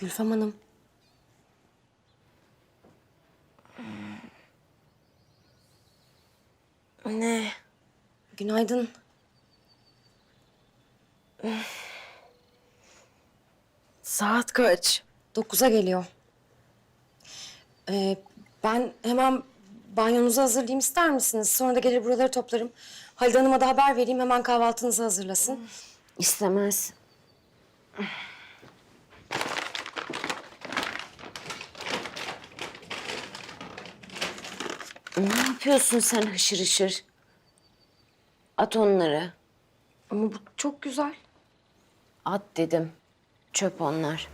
Gülfem Hanım. Ne? Günaydın. Saat kaç? Dokuza geliyor. Ee, ben hemen banyonuzu hazırlayayım ister misiniz? Sonra da gelir buraları toplarım. Halide Hanım'a da haber vereyim hemen kahvaltınızı hazırlasın. İstemez. Ne yapıyorsun sen hışır hışır? At onları. Ama bu çok güzel. At dedim. Çöp onlar.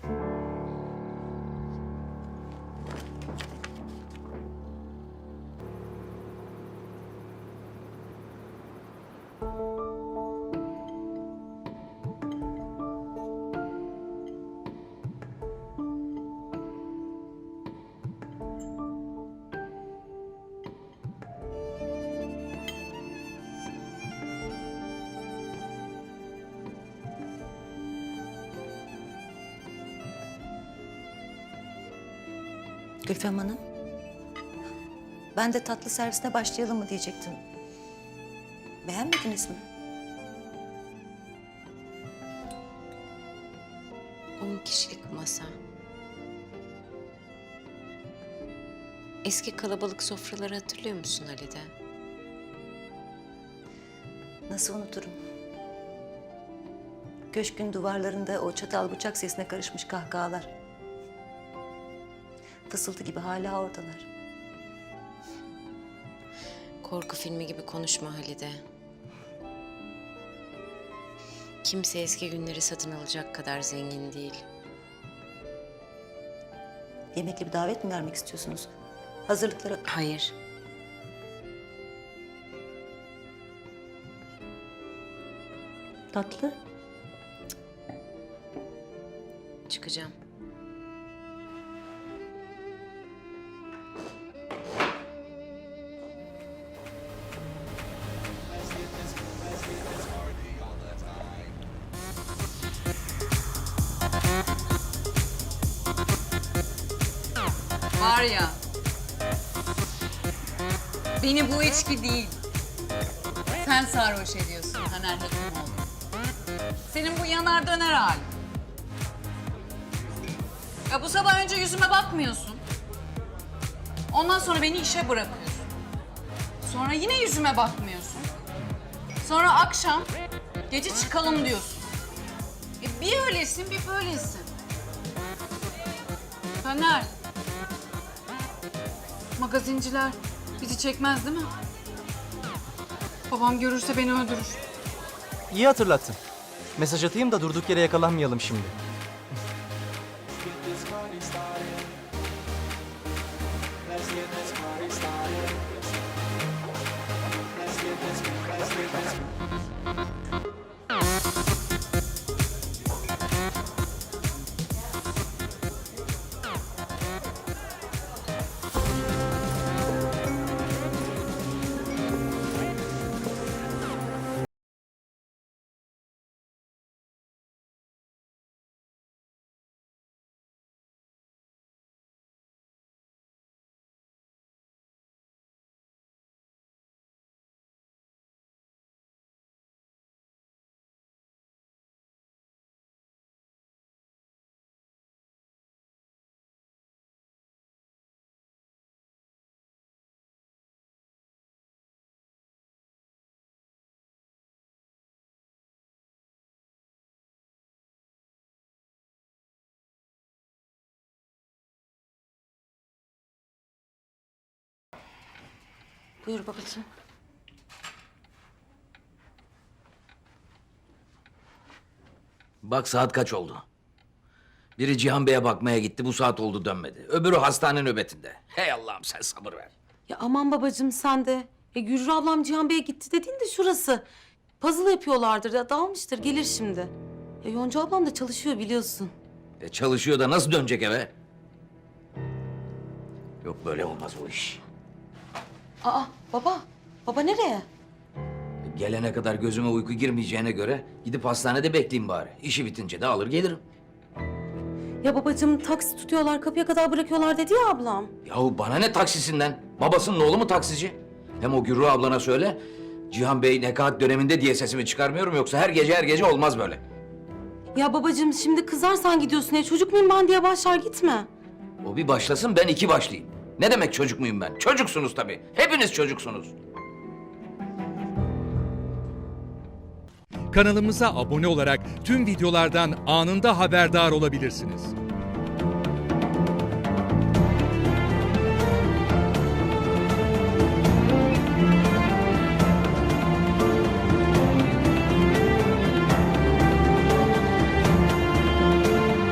Gülfem Hanım. Ben de tatlı servisine başlayalım mı diyecektim. Beğenmediniz mi? On kişilik masa. Eski kalabalık sofraları hatırlıyor musun Halide? Nasıl unuturum? Köşkün duvarlarında o çatal bıçak sesine karışmış kahkahalar. Fısıltı gibi hala oradalar. Korku filmi gibi konuşma Halide. Kimse eski günleri satın alacak kadar zengin değil. Yemekli bir davet mi vermek istiyorsunuz? Hazırlıkları... Hayır. Tatlı. Çıkacağım. Var ya. Beni bu içki değil. Sen sarhoş ediyorsun Taner Hekimoğlu. Senin bu yanar döner halin. Ya bu sabah önce yüzüme bakmıyorsun. Ondan sonra beni işe bırakıyorsun. Sonra yine yüzüme bakmıyorsun. Sonra akşam gece çıkalım diyorsun. E bir öylesin bir böylesin. Taner. Magazinciler bizi çekmez değil mi? Babam görürse beni öldürür. İyi hatırlattın. Mesaj atayım da durduk yere yakalanmayalım şimdi. Buyur babacığım. Bak saat kaç oldu. Biri Cihan Bey'e bakmaya gitti bu saat oldu dönmedi. Öbürü hastane nöbetinde. Hey Allah'ım sen sabır ver. Ya aman babacığım sen de. E, Gürür ablam Cihan Bey'e gitti dediğin de şurası. Puzzle yapıyorlardır ya dağılmıştır gelir şimdi. Ya Yonca ablam da çalışıyor biliyorsun. E çalışıyor da nasıl dönecek eve? Yok böyle olmaz bu iş. Aa baba. Baba nereye? Gelene kadar gözüme uyku girmeyeceğine göre gidip hastanede bekleyeyim bari. İşi bitince de alır gelirim. Ya babacığım taksi tutuyorlar kapıya kadar bırakıyorlar dedi ya ablam. Yahu bana ne taksisinden? Babasının oğlu mu taksici? Hem o Gürru ablana söyle. Cihan Bey nekaat döneminde diye sesimi çıkarmıyorum yoksa her gece her gece olmaz böyle. Ya babacığım şimdi kızarsan gidiyorsun ya çocuk muyum ben diye başlar gitme. O bir başlasın ben iki başlayayım. Ne demek çocuk muyum ben? Çocuksunuz tabii. Hepiniz çocuksunuz. Kanalımıza abone olarak tüm videolardan anında haberdar olabilirsiniz.